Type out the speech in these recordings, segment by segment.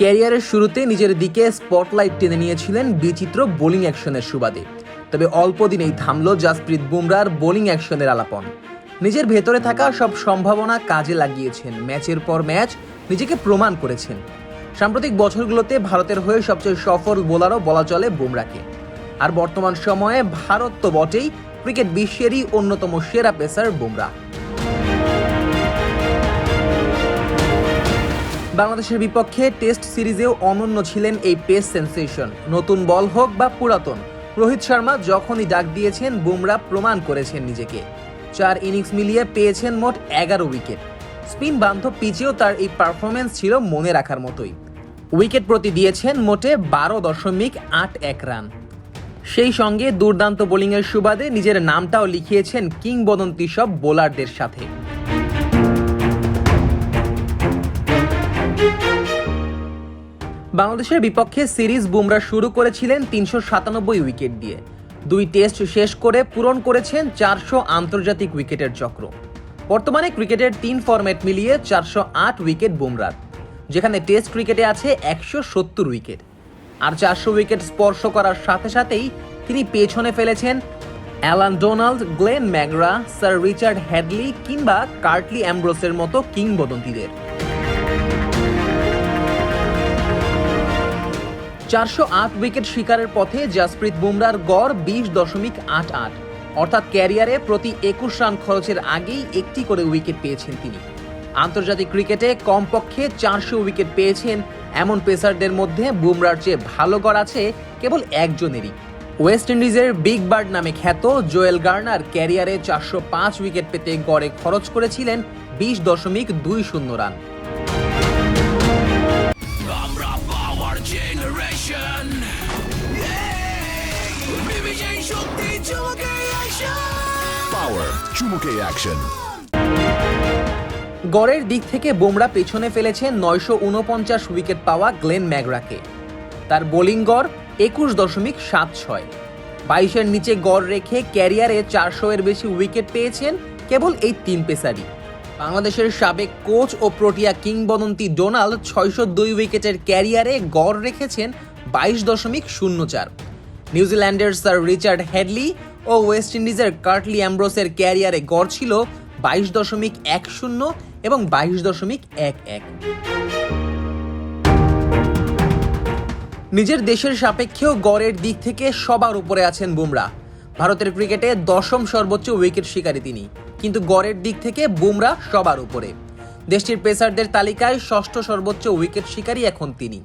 ক্যারিয়ারের শুরুতে নিজের দিকে স্পটলাইট টেনে নিয়েছিলেন বিচিত্র বোলিং অ্যাকশনের সুবাদে। তবে অল্প দিনেই থামল জাসপ্রীত বুমরার বোলিং অ্যাকশনের আলাপন। নিজের ভেতরে থাকা সব সম্ভাবনা কাজে লাগিয়েছেন। ম্যাচের পর ম্যাচ নিজেকে প্রমাণ করেছেন। সাম্প্রতিক বছরগুলোতে ভারতের হয়ে সবচেয়ে সফল বোলারও বলা চলে বুমরাকে। আর বর্তমান সময়ে ভারত তো বটেই ক্রিকেট বিশ্বেরই অন্যতম সেরা পেসার বুমরা। বাংলাদেশের বিপক্ষে টেস্ট সিরিজেও অনন্য ছিলেন এই পেস সেন্সেশন। নতুন বল হোক বা পুরাতন, রোহিত শর্মা যখনই ডাক দিয়েছেন, বুমরা প্রমাণ করেছেন নিজেকে। চার ইনিংস মিলিয়ে পেয়েছেন মোট এগারো উইকেট। স্পিন বান্ধব পিচেও তার এই পারফরমেন্স ছিল মনে রাখার মতোই। উইকেট প্রতি দিয়েছেন মোটে বারো দশমিক আট এক রান। সেই সঙ্গে দুর্দান্ত বোলিংয়ের সুবাদে নিজের নামটাও লিখিয়েছেন কিংবদন্তি সব বোলারদের সাথে। বাংলাদেশের বিপক্ষে সিরিজ বুমরা শুরু করেছিলেন তিনশো সাতানব্বই উইকেট দিয়ে। দুই টেস্ট শেষ করে পূরণ করেছেন চারশো আন্তর্জাতিক উইকেটের চক্র। বর্তমানে ক্রিকেটের তিন ফরম্যাট মিলিয়ে চারশো আট উইকেট বুমরার, যেখানে টেস্ট ক্রিকেটে আছে একশো সত্তর উইকেট। আর চারশো উইকেট স্পর্শ করার সাথে সাথেই তিনি পেছনে ফেলেছেন Allan Donald, Glenn McGrath, sir Richard Hadlee কিংবা কার্টলি অ্যাম্ব্রোসের মতো কিংবদন্তিদের। চারশো আট উইকেট শিকারের পথে জাসপ্রীত বুমরার গড় বিশ দশমিক আট আট। অর্থাৎ ক্যারিয়ারে প্রতি একুশ রান খরচের আগেই একটি করে উইকেট পেয়েছেন তিনি। আন্তর্জাতিক ক্রিকেটে কমপক্ষে চারশো উইকেট পেয়েছেন এমন পেসারদের মধ্যে বুমরার চেয়ে ভালো গড় আছে কেবল একজনেরই। ওয়েস্ট ইন্ডিজের বিগ বার্ড নামে খ্যাত জোয়েল গার্নার ক্যারিয়ারে চারশো পাঁচ উইকেট পেতে গড়ে খরচ করেছিলেন বিশ দশমিক দুই শূন্য রান। শক্তি চমকে Power চুমুকে অ্যাকশন গড়ের দিক থেকে বোমরা পেছনে ফেলেছেন নয়শো উনপঞ্চাশ উইকেট পাওয়া গ্লেন ম্যাগরাকে। তার বোলিং গড় একুশ দশমিক সাত ছয়। বাইশের নিচে গড় রেখে ক্যারিয়ারে চারশো এর বেশি উইকেট পেয়েছেন কেবল এই তিন পেসারই। বাংলাদেশের সাবেক কোচ ও প্রোটিয়া কিংবদন্তি ডোনাল্ড ছয়শো দুই উইকেটের ক্যারিয়ারে গড় রেখেছেন বাইশ দশমিক শূন্য চার। নিউজিল্যান্ডের স্যার রিচার্ড হেডলি ও ওয়েস্ট ইন্ডিজের কার্টলি অ্যাম্ব্রোসের ক্যারিয়ারে গড় ছিল বাইশ দশমিক এক শূন্য এবং বাইশ দশমিক এক এক। নিজের দেশের সাপেক্ষেও গড়ের দিক থেকে সবার উপরে আছেন বুমরা। ভারতের ক্রিকেটে দশম সর্বোচ্চ উইকেট শিকারী তিনি। কিন্তু গড়ের দিক থেকে বুমরা সবার উপরে। দেশটির পেসারদের তালিকায় ষষ্ঠ সর্বোচ্চ উইকেট শিকারী এখন তিনি।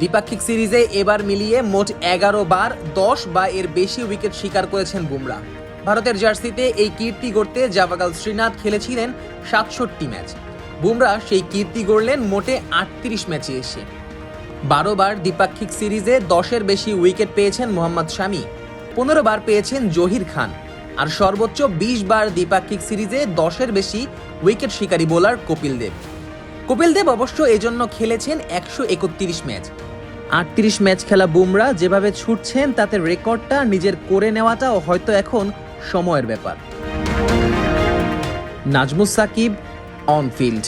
দ্বিপাক্ষিক সিরিজে এবার মিলিয়ে মোট এগারো বার দশ বা এর বেশি উইকেট শিকার করেছেন বুমরা। ভারতের জার্সিতে এই কীর্তি গড়তে জাভাগাল শ্রীনাথ খেলেছিলেন সাতষট্টি ম্যাচ। বুমরা সেই কীর্তি গড়লেন মোটে আটত্রিশ ম্যাচে এসে। বারো বার দ্বিপাক্ষিক সিরিজে দশের বেশি উইকেট পেয়েছেন মোহাম্মদ শামি, পনেরো বার পেয়েছেন জহির খান আর সর্বোচ্চ বিশ বার দ্বিপাক্ষিক সিরিজে দশের বেশি উইকেট শিকারী বোলার কপিল দেব। কপিল দেব অবশ্য এজন্য খেলেছেন একশো একত্রিশ ম্যাচ। আটত্রিশ ম্যাচ খেলা বুমরা, যেভাবে ছুটছেন, তাতে রেকর্ডটা নিজের করে নেওয়াটাও হয়তো এখন সময়ের ব্যাপার। Nazmus Sakib, on field.